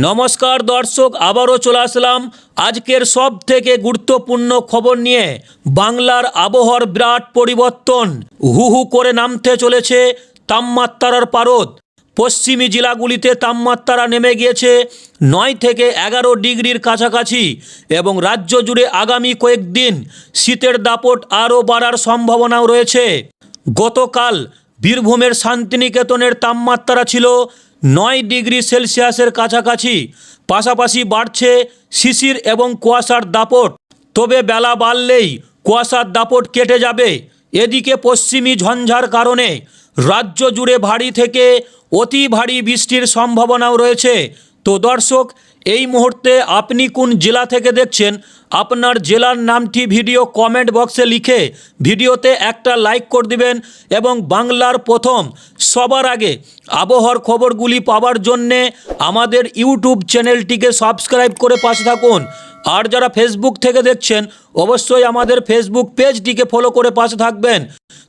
নমস্কার দর্শক, আবারও চলে আসলাম আজকের সব থেকে গুরুত্বপূর্ণ খবর নিয়ে বাংলার আবহাওয়ার বিরাট পরিবর্তন। হু হু করে নামতে চলেছে তাপমাত্রার পারদ। পশ্চিমী জেলাগুলিতে তাপমাত্রা নেমে গিয়েছে নয় থেকে এগারো ডিগ্রির কাছাকাছি এবং রাজ্য জুড়ে আগামী কয়েকদিন শীতের দাপট আরও বাড়ার সম্ভাবনাও রয়েছে। গতকাল বীরভূমের শান্তিনিকেতনের তাপমাত্রা ছিল নয় ডিগ্রি সেলসিয়াসের কাছাকাছি, পাশাপাশি বাড়ছে শিশির এবং কুয়াশার দাপট। তবে বেলা বাড়লেই কুয়াশার দাপট কেটে যাবে। এদিকে পশ্চিমী ঝঞ্ঝার কারণে রাজ্য জুড়ে ভারী থেকে অতি ভারী বৃষ্টির সম্ভাবনাও রয়েছে। তো দর্শক এই মুহূর্তে আপনি কোন জেলা থেকে দেখছেন, আপনার জেলার নামটি ভিডিও কমেন্ট বক্সে লিখে ভিডিওতে একটা লাইক করে দিবেন এবং বাংলার প্রথম সবার আগে আবহাওয়ার খবরগুলি পাওয়ার জন্যে আমাদের ইউটিউব চ্যানেলটিকে সাবস্ক্রাইব করে পাশে থাকুন। আর যারা ফেসবুক থেকে দেখছেন, অবশ্যই আমাদের ফেসবুক পেজটিকে ফলো করে পাশে থাকবেন।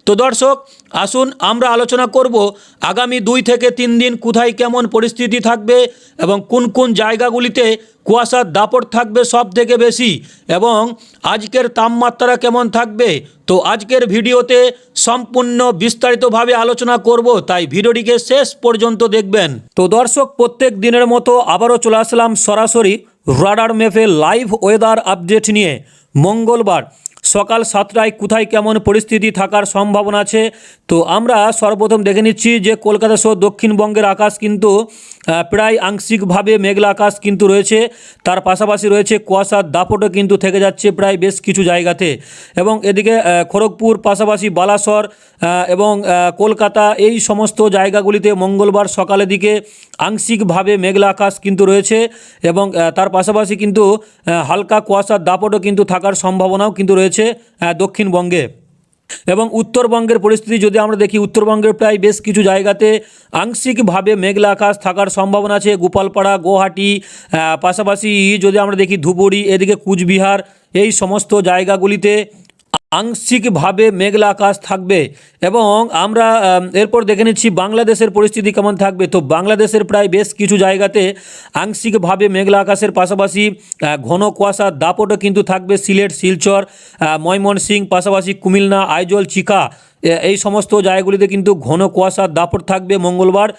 তো দর্শক, আসুন আমরা আলোচনা করব আগামী দুই থেকে তিন দিন কোথায় কেমন পরিস্থিতি থাকবে এবং কোন কোন জায়গাগুলিতে কুয়াশার দাপট থাকবে সব থেকে বেশি এবং আজকের তাপমাত্রা কেমন থাকবে। তো আজকের ভিডিওতে সম্পূর্ণ বিস্তারিতভাবে আলোচনা করব, তাই ভিডিওটিকে শেষ পর্যন্ত দেখবেন। তো দর্শক, প্রত্যেক দিনের মতো আবারও চলে আসলাম সরাসরি রাডার ম্যাপে লাইভ ওয়েদার আপডেট নিয়ে। মঙ্গলবার সকাল সাতটায় কোথায় কেমন পরিস্থিতি থাকার সম্ভাবনা আছে? তো আমরা সর্বপ্রথম দেখে নিচ্ছি যে কলকাতা সহ দক্ষিণবঙ্গের আকাশ কিন্তু প্রায় আংশিকভাবে মেঘলা আকাশ কিন্তু রয়েছে। তার পাশাপাশি রয়েছে কুয়াশার দাপটও কিন্তু থেকে যাচ্ছে প্রায় বেশ কিছু জায়গাতে। এবং এদিকে খড়গপুর, পাশাপাশি বালাসর এবং কলকাতা, এই সমস্ত জায়গাগুলিতে মঙ্গলবার সকালের দিকে আংশিকভাবে মেঘলা আকাশ কিন্তু রয়েছে। এবং তার পাশাপাশি কিন্তু হালকা কুয়াশার দাপটও কিন্তু থাকার সম্ভাবনাও কিন্তু রয়েছে। আহ, দক্ষিণবঙ্গে। এবং উত্তরবঙ্গের পরিস্থিতি যদি আমরা দেখি উত্তরবঙ্গের প্রায় বেশ কিছু জায়গাতে আংশিকভাবে মেঘলা আকাশ থাকার সম্ভাবনা আছে। গোপালপাড়া গুয়াহাটি পাশাপাশি যদি আমরা দেখি ধুবুরি এদিকে কুচবিহার এই সমস্ত জায়গাগুলিতে আংশিকভাবে মেঘলা আকাশ থাকবে এবং আমরা আম, এরপর দেখে নিচ্ছি বাংলাদেশের পরিস্থিতি কেমন থাকবে। তো বাংলাদেশের প্রায় বেশ কিছু জায়গাতে আংশিকভাবে মেঘলা আকাশের পাশাপাশি ঘন কুয়াশার দাপটও কিন্তু থাকবে সিলেট শিলচর ময়মনসিং পাশাপাশি কুমিল্লা আইজল চিকা। এই সমস্ত জায়গাগুলিতে কিন্তু ঘন কুয়াশার দাপট থাকবে মঙ্গলবার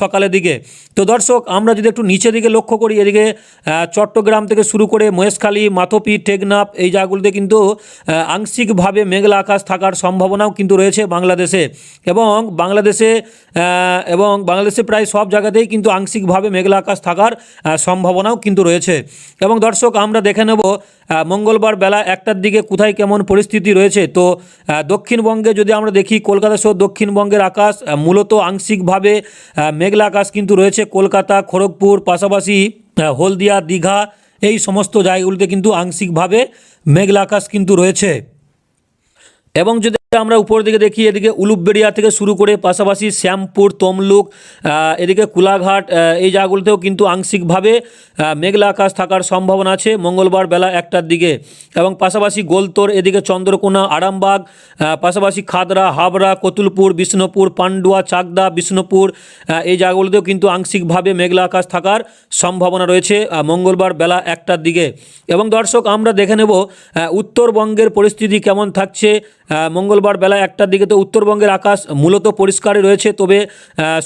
সকালের দিকে। তো দর্শক, আমরা যদি একটু নিচের দিকে লক্ষ্য করি, এদিকে চট্টগ্রাম থেকে শুরু করে মহেশখালী, মাথপি, টেকনাফ, এই জায়গাগুলিতে কিন্তু আংশিকভাবে মেঘলা আকাশ থাকার সম্ভাবনাও কিন্তু রয়েছে বাংলাদেশে। এবং বাংলাদেশে এবং বাংলাদেশে প্রায় সব জায়গাতেই কিন্তু আংশিকভাবে মেঘলা আকাশ থাকার সম্ভাবনাও কিন্তু রয়েছে। এবং দর্শক, আমরা দেখে নেব মঙ্গলবার বেলা একটার দিকে কোথায় কেমন পরিস্থিতি রয়েছে। তো দক্ষিণবঙ্গে যদি আমরা দেখি কলকাতা সহ দক্ষিণবঙ্গের আকাশ মূলত আংশিকভাবে মেঘলা আকাশ কিন্তু রয়েছে। কলকাতা, খড়গপুর, পাশাপাশি হলদিয়া, দীঘা, এই সমস্ত জায়গাগুলিতে কিন্তু আংশিকভাবে মেঘলা আকাশ কিন্তু রয়েছে। এবং যদি আমরা উপর দিকে দেখি এদিকে উলুপবেড়িয়া থেকে শুরু করে পাশাপাশি শ্যামপুর তমলুক এদিকে কুলাঘাট এই জায়গাগুলিতেও কিন্তু আংশিকভাবে মেঘলা আকাশ থাকার সম্ভাবনা আছে মঙ্গলবার বেলা একটার দিকে। এবং পাশাপাশি গোলতোর এদিকে চন্দ্রকোনা আরামবাগ পাশাপাশি খাদরা হাবড়া কতুলপুর বিষ্ণুপুর পান্ডুয়া চাকদা বিষ্ণুপুর এই জায়গাগুলিতেও কিন্তু আংশিকভাবে মেঘলা আকাশ থাকার সম্ভাবনা রয়েছে মঙ্গলবার বেলা একটার দিকে। এবং দর্শক আমরা দেখে নেব উত্তরবঙ্গের পরিস্থিতি কেমন থাকছে আহ, মঙ্গলবার বেলা একটার দিকে তো উত্তরবঙ্গের আকাশ মূলত পরিষ্কারই রয়েছে, তবে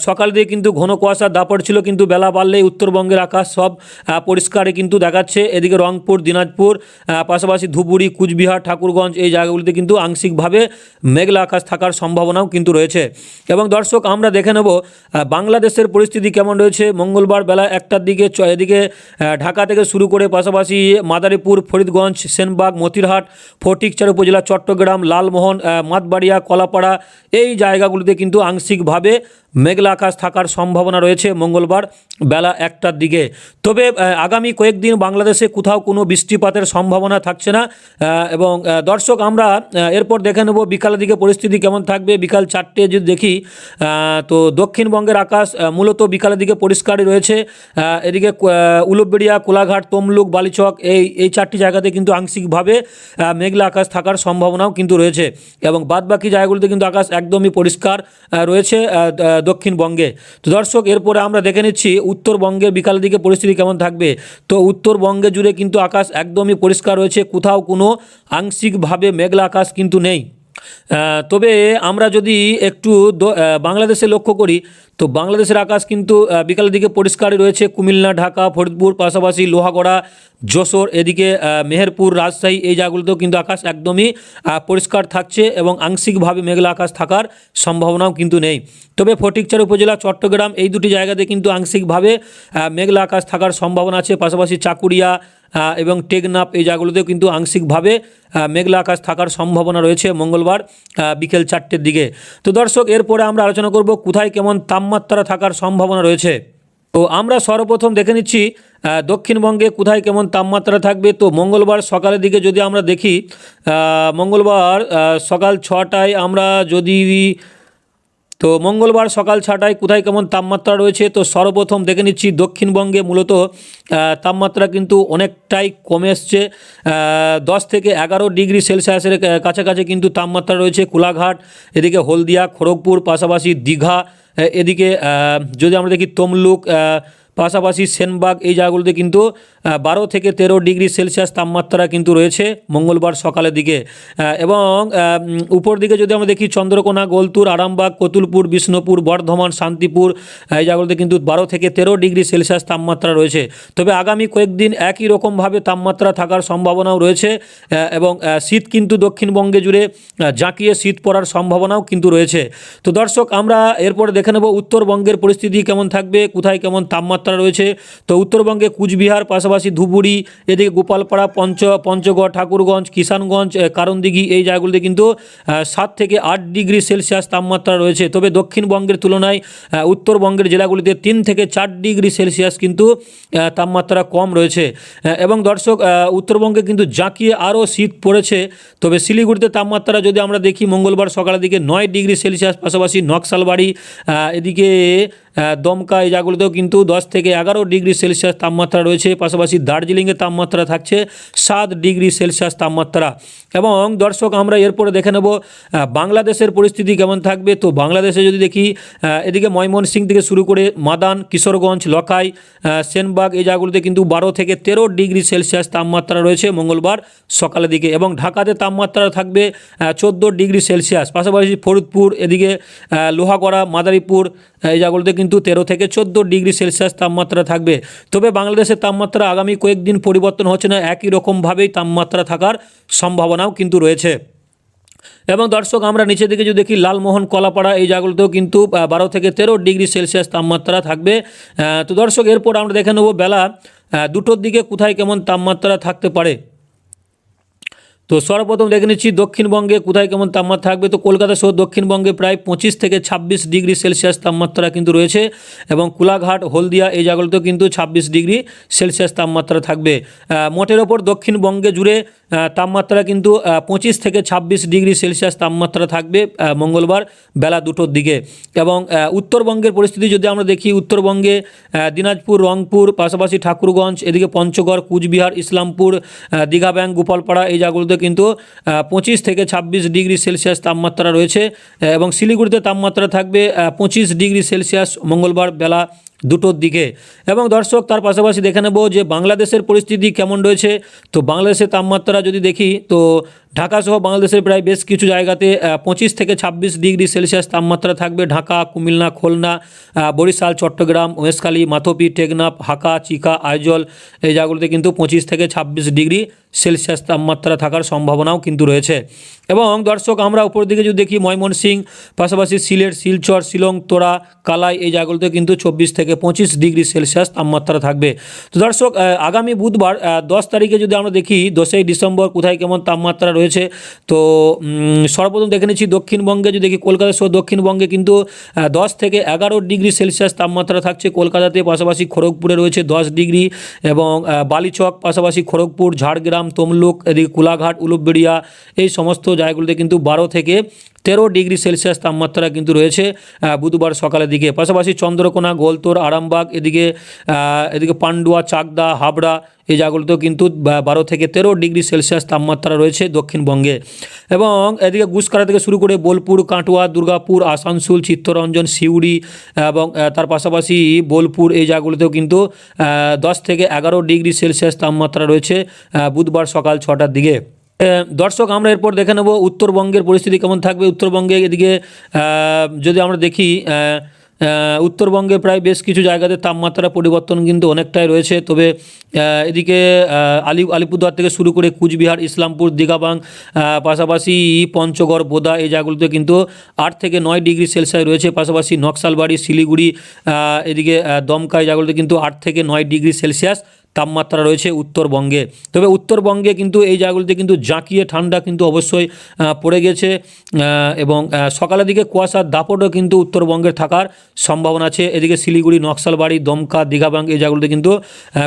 সকাল দিয়ে কিন্তু ঘন কুয়াশার দাপট ছিল কিন্তু বেলা বাড়লেই উত্তরবঙ্গের আকাশ সব পরিষ্কারে কিন্তু দেখাচ্ছে। এদিকে রংপুর, দিনাজপুর পাশাপাশি ধুবুরি, কুচবিহার, ঠাকুরগঞ্জ এই জায়গাগুলিতে কিন্তু আংশিকভাবে মেঘলা আকাশ থাকার সম্ভাবনাও কিন্তু রয়েছে। এবং দর্শক, আমরা দেখে নেব বাংলাদেশের পরিস্থিতি কেমন রয়েছে। মঙ্গলবার বেলা একটার দিকে এদিকে ঢাকা থেকে শুরু করে পাশাপাশি মাদারীপুর, ফরিদগঞ্জ, সেনবাগ, মতিরহাট ফটিকচার উপজেলা, চট্টগ্রাম, লালমোহন মাতবাড়িয়া কলাপাড়া এই জায়গাগুলিতে কিন্তু আংশিকভাবে মেঘলা আকাশ থাকার সম্ভাবনা রয়েছে মঙ্গলবার বেলা একটার দিকে। তবে আগামী কয়েকদিন বাংলাদেশে কোথাও কোনো বৃষ্টিপাতের সম্ভাবনা থাকছে না এবং দর্শক, আমরা এরপর দেখে নেব বিকালের দিকে পরিস্থিতি কেমন থাকবে। বিকাল চারটে যদি দেখি তো দক্ষিণবঙ্গের আকাশ মূলত বিকালের দিকে পরিষ্কারই রয়েছে। এদিকে উলুবেড়িয়া, কোলাঘাট, তমলুক, বালিচক, এই এই চারটি জায়গাতে কিন্তু আংশিকভাবে মেঘলা আকাশ থাকার সম্ভাবনাও কিন্তু রয়েছে। এবং বাদবাকি জায়গাগুলিতে কিন্তু আকাশ একদমই পরিষ্কার রয়েছে। দক্ষিণবঙ্গে তো দর্শক, এরপরে আমরা দেখে নিচ্ছি উত্তরবঙ্গে বিকালের দিকে পরিস্থিতি কেমন থাকবে। তো উত্তরবঙ্গে জুড়ে কিন্তু আকাশ একদমই পরিষ্কার রয়েছে, কোথাও কোনো আংশিকভাবে মেঘলা আকাশ কিন্তু নেই। তবে আমরা যদি একটু বাংলাদেশে লক্ষ্য করি, তো বাংলাদেশের আকাশ কিন্তু বিকালের দিকে পরিষ্কারই রয়েছে। কুমিল্লা, ঢাকা, ফরিদপুর, পাশাপাশি লোহাগড়া, যশোর, এদিকে মেহেরপুর, রাজশাহী, এই জায়গাগুলোতেও কিন্তু আকাশ একদমই পরিষ্কার থাকছে এবং আংশিকভাবে মেঘলা আকাশ থাকার সম্ভাবনাও কিন্তু নেই। তবে ফটিকচার উপজেলা, চট্টগ্রাম, এই দুটি জায়গাতে কিন্তু আংশিকভাবে মেঘলা আকাশ থাকার সম্ভাবনা আছে। পাশাপাশি চাকুরিয়া এবং টেকনাফ এই জায়গাগুলোতেও কিন্তু আংশিকভাবে মেঘলা আকাশ থাকার সম্ভাবনা রয়েছে মঙ্গলবার বিকেল চারটের দিকে। তো দর্শক, এরপরে আমরা আলোচনা করব কোথায় কেমন তাপমাত্রা থাকার সম্ভাবনা রয়েছে। তো আমরা সর্বপ্রথম দেখে নিচ্ছি দক্ষিণবঙ্গে কোথায় কেমন তাপমাত্রা থাকবে। তো মঙ্গলবার সকালের দিকে যদি আমরা দেখি মঙ্গলবার সকাল ছটায় আমরা যদি তো মঙ্গলবার সকাল ছটায় কোথায় কেমন তাপমাত্রা রয়েছে? তো সর্বপ্রথম দেখে নিচ্ছি দক্ষিণবঙ্গে মূলত তাপমাত্রা কিন্তু অনেকটাই কমে এসছে। দশ থেকে এগারো ডিগ্রি সেলসিয়াসের কাছাকাছি কিন্তু তাপমাত্রা রয়েছে কোলাঘাট, এদিকে হলদিয়া, খড়গপুর, পাশাপাশি দীঘা এদিকে যদি আমরা দেখি তমলুক পাশাপাশি সেনবাগ, এই জায়গাগুলোতে কিন্তু বারো থেকে তেরো ডিগ্রি সেলসিয়াস তাপমাত্রা কিন্তু রয়েছে মঙ্গলবার সকালের দিকে। এবং উপর দিকে যদি আমরা দেখি চন্দ্রকোনা গোলতুর আরামবাগ, কতুলপুর, বিষ্ণুপুর, বর্ধমান, শান্তিপুর এই জায়গাগুলোতে কিন্তু বারো থেকে তেরো ডিগ্রি সেলসিয়াস তাপমাত্রা রয়েছে। তবে আগামী কয়েকদিন একই রকমভাবে তাপমাত্রা থাকার সম্ভাবনাও রয়েছে এবং শীত কিন্তু দক্ষিণবঙ্গে জুড়ে জাঁকিয়ে শীত পড়ার সম্ভাবনাও কিন্তু রয়েছে। তো দর্শক, আমরা এরপরে দেখে নেব উত্তরবঙ্গের পরিস্থিতি কেমন থাকবে, কোথায় কেমন তাপমাত্রা রয়েছে। তো উত্তরবঙ্গে কুচবিহার, পাশাপাশি ধুবুরি এদিকে গোপালপাড়া, পঞ্চ, পঞ্চগড়, ঠাকুরগঞ্জ, কিষানগঞ্জ কারণদিঘি, এই জায়গাগুলিতে কিন্তু সাত থেকে আট ডিগ্রি সেলসিয়াস তাপমাত্রা রয়েছে। তবে দক্ষিণবঙ্গের তুলনায় উত্তরবঙ্গের জেলাগুলিতে তিন থেকে চার ডিগ্রি সেলসিয়াস কিন্তু তাপমাত্রা কম রয়েছে। এবং দর্শক উত্তরবঙ্গে কিন্তু জাঁকিয়ে আরও শীত পড়েছে। তবে শিলিগুড়িতে তাপমাত্রা যদি আমরা দেখি, মঙ্গলবার সকালের দিকে নয় ডিগ্রি সেলসিয়াস, পাশাপাশি নকশালবাড়ি এদিকে দমকা এই জায়গাগুলোতেও কিন্তু দশ থেকে এগারো ডিগ্রি সেলসিয়াস তাপমাত্রা রয়েছে। পাশাপাশি দার্জিলিংয়ের তাপমাত্রা থাকছে সাত ডিগ্রি সেলসিয়াস তাপমাত্রা। এবং দর্শক আমরা এরপরে দেখে নেব বাংলাদেশের পরিস্থিতি কেমন থাকবে। তো বাংলাদেশে যদি দেখি এদিকে ময়মনসিং থেকে শুরু করে মাদান কিশোরগঞ্জ আহ, সেনবাগ এই জায়গাগুলোতে কিন্তু বারো থেকে তেরো ডিগ্রি সেলসিয়াস তাপমাত্রা রয়েছে মঙ্গলবার সকালের দিকে। এবং ঢাকাতে তাপমাত্রা থাকবে চোদ্দ ডিগ্রি সেলসিয়াস। পাশাপাশি ফরিদপুর এদিকে লোহাগড়া মাদারীপুর এই জায়গাগুলোতে কিন্তু তেরো থেকে চোদ্দ ডিগ্রি সেলসিয়াস তাপমাত্রা থাকবে। তবে বাংলাদেশের তাপমাত্রা আগামী কয়েকদিন পরিবর্তন হচ্ছে না, একই রকমভাবেই তাপমাত্রা থাকার সম্ভাবনাও কিন্তু রয়েছে। এবং দর্শক, আমরা নিচে দিকে যদি দেখি, লালমোহন, কলাপাড়া, এই জায়গাগুলোতেও কিন্তু বারো থেকে তেরো ডিগ্রি সেলসিয়াস তাপমাত্রা থাকবে। তো দর্শক, এরপর আমরা দেখে নেব বেলা। দুটোর দিকে কোথায় কেমন তাপমাত্রা থাকতে পারে? তো সর্বপ্রথম দেখে নিচ্ছি দক্ষিণবঙ্গে কোথায় কেমন তাপমাত্রা থাকবে। তো কলকাতা সহ দক্ষিণবঙ্গে প্রায় পঁচিশ থেকে ছাব্বিশ ডিগ্রি সেলসিয়াস তাপমাত্রা কিন্তু রয়েছে এবং কোলাঘাট হলদিয়া এই জায়গাগুলোতেও কিন্তু ছাব্বিশ ডিগ্রি সেলসিয়াস তাপমাত্রা থাকবে। মোটের ওপর দক্ষিণবঙ্গে জুড়ে তাপমাত্রা কিন্তু পঁচিশ থেকে ছাব্বিশ ডিগ্রি সেলসিয়াস তাপমাত্রা থাকবে মঙ্গলবার বেলা দুটোর দিকে। এবং উত্তরবঙ্গের পরিস্থিতি যদি আমরা দেখি উত্তরবঙ্গে দিনাজপুর রংপুর পাশাপাশি ঠাকুরগঞ্জ এদিকে পঞ্চগড় কুচবিহার ইসলামপুর আহ, দীঘা ব্যাংক গোপালপাড়া এই জায়গাগুলোতে কিন্তু পঁচিশ থেকে ছাব্বিশ ডিগ্রি সেলসিয়াস তাপমাত্রা রয়েছে এবং শিলিগুড়িতে তাপমাত্রা থাকবে পঁচিশ ডিগ্রি সেলসিয়াস মঙ্গলবার বেলা দুটোর দিকে। এবং দর্শক, তার পাশাপাশি দেখে নেব যে বাংলাদেশের পরিস্থিতি কেমন রয়েছে। তো বাংলাদেশের তাপমাত্রা যদি দেখি, তো ঢাকা সহ বাংলাদেশের প্রায় বেশ কিছু জায়গাতে পঁচিশ থেকে ছাব্বিশ ডিগ্রি সেলসিয়াস তাপমাত্রা থাকবে। ঢাকা, কুমিল্লা, খুলনা বরিশাল, চট্টগ্রাম, ওয়েস্টখালী, মাথপি, টেকনাফ, হাকা, চিকা, আইজল, এই জায়গাগুলোতে কিন্তু পঁচিশ থেকে ছাব্বিশ ডিগ্রি সেলসিয়াস তাপমাত্রা থাকার সম্ভাবনাও কিন্তু রয়েছে। এবং দর্শক, আমরা উপর দিকে যদি দেখি ময়মনসিং পাশাপাশি সিলেট, শিলচর, শিলং, তোরা, কালাই, এই জায়গাগুলোতে কিন্তু চব্বিশ থেকে পঁচিশ ডিগ্রি সেলসিয়াস তাপমাত্রা থাকবে। তো দর্শক আগামী বুধবার দশ তারিখে যদি আমরা দেখি দশই ডিসেম্বর কোথায় কেমন তাপমাত্রা রয়েছে, তো সর্বপ্রথম দেখে নিচ্ছি দক্ষিণবঙ্গে, যদি দেখি কলকাতা সহ দক্ষিণবঙ্গে কিন্তু দশ থেকে এগারো ডিগ্রি সেলসিয়াস তাপমাত্রা থাকছে কলকাতাতে, পাশাপাশি খড়গপুরে রয়েছে দশ ডিগ্রি এবং বালিচক, পাশাপাশি খড়গপুর, ঝাড়গ্রাম, তমলুক, এদিকে কোলাঘাট, উলুবেড়িয়া, এই সমস্ত জায়গাগুলোতে কিন্তু বারো থেকে তেরো ডিগ্রি সেলসিয়াস তাপমাত্রা কিন্তু রয়েছে বুধবার সকালের দিকে। পাশাপাশি চন্দ্রকোনা, গোলতোর, আরামবাগ, এদিকে এদিকে পান্ডুয়া, চাকদা, হাবড়া এই জায়গাগুলোতেও কিন্তু বারো থেকে তেরো ডিগ্রি সেলসিয়াস তাপমাত্রা রয়েছে দক্ষিণবঙ্গে। এবং এদিকে গুসকারা থেকে শুরু করে বোলপুর, কাটোয়া, দুর্গাপুর, আসানসোল, চিত্তরঞ্জন, সিউড়ি এবং তার পাশাপাশি বোলপুর এই জায়গাগুলোতেও কিন্তু দশ থেকে এগারো ডিগ্রি সেলসিয়াস তাপমাত্রা রয়েছে বুধবার সকাল ছটার দিকে। দর্শক, আমরা এরপর দেখে নেব উত্তরবঙ্গের পরিস্থিতি কেমন থাকবে। উত্তরবঙ্গে এদিকে যদি আমরা দেখি উত্তরবঙ্গে প্রায় বেশ কিছু জায়গাতে তাপমাত্রা পরিবর্তন কিন্তু অনেকটাই রয়েছে। তবে এদিকে আলি, আলিপুরদুয়ার থেকে শুরু করে কুচবিহার, ইসলামপুর, দীঘাবাং পাশাপাশি পঞ্চগড়, বোদা এই জায়গাগুলোতে কিন্তু আট থেকে নয় ডিগ্রি সেলসিয়াস রয়েছে। পাশাপাশি নকশালবাড়ি, শিলিগুড়ি এদিকে দমকা এই জায়গাগুলোতে কিন্তু আট থেকে নয় ডিগ্রি সেলসিয়াস তাপমাত্রা রয়েছে উত্তরবঙ্গে। তবে উত্তরবঙ্গে কিন্তু এই জায়গাগুলিতে কিন্তু জাঁকিয়ে ঠান্ডা কিন্তু অবশ্যই পড়ে গেছে এবং সকালের দিকে কুয়াশার দাপটও কিন্তু উত্তরবঙ্গের থাকার সম্ভাবনা আছে। এদিকে শিলিগুড়ি, নকশালবাড়ি, দমকা দীঘাবাং এই জায়গাগুলিতে কিন্তু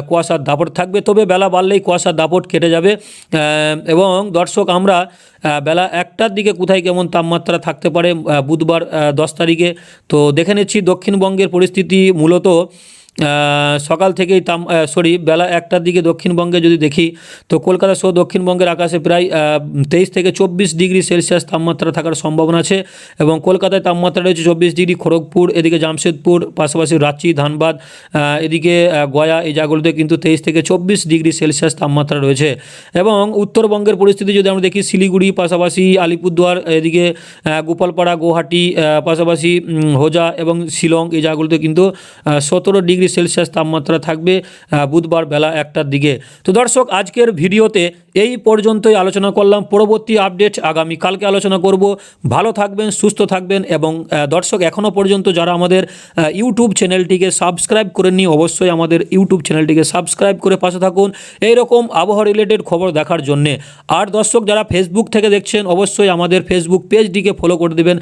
কুয়াশার দাপট থাকবে। তবে বেলা বাড়লেই কুয়াশার দাপট কেটে যাবে এবং দর্শক আমরা বেলা একটার দিকে কোথায় কেমন তাপমাত্রা থাকতে পারে বুধবার দশ তারিখে, তো দেখে নিচ্ছি দক্ষিণবঙ্গের পরিস্থিতি মূলত সকাল থেকেই তাম সরি বেলা একটার দিকে দক্ষিণবঙ্গে যদি দেখি, তো কলকাতা সহ দক্ষিণবঙ্গের আকাশে প্রায় তেইশ থেকে চব্বিশ ডিগ্রি সেলসিয়াস তাপমাত্রা থাকার সম্ভাবনা আছে এবং কলকাতায় তাপমাত্রা রয়েছে চব্বিশ ডিগ্রি, খড়গপুর, এদিকে জামশেদপুর, পাশাপাশি রাঁচি, ধানবাদ এদিকে গয়া, এই জায়গাগুলোতে কিন্তু তেইশ থেকে চব্বিশ ডিগ্রি সেলসিয়াস তাপমাত্রা রয়েছে এবং উত্তরবঙ্গের পরিস্থিতি যদি আমরা দেখি, শিলিগুড়ি, পাশাপাশি আলিপুরদুয়ার, এদিকে গোপালপাড়া, গুয়াহাটি পাশাপাশি হোজা এবং শিলং, এই জায়গাগুলোতে কিন্তু সতেরো ডিগ্রি সেলসিয়াস তাপমাত্রা থাকবে বুধবার বেলা একটার দিকে। তো দর্শক, আজকের ভিডিওতে এই পর্যন্তই আলোচনা করলাম। পরবর্তী আপডেট আগামী কালকে আলোচনা করব। ভালো থাকবেন, সুস্থ থাকবেন এবং দর্শক এখনও পর্যন্ত যারা আমাদের ইউটিউব চ্যানেলটিকে সাবস্ক্রাইব করেননি, অবশ্যই আমাদের ইউটিউব চ্যানেলটিকে সাবস্ক্রাইব করে পাশে থাকুন। এই রকম আবহাওয়া রিলেটেড খবর দেখার জন্যে। আর দর্শক, যারা ফেসবুক থেকে দেখছেন, অবশ্যই আমাদের ফেসবুক পেজটিকে ফলো করে দেবেন।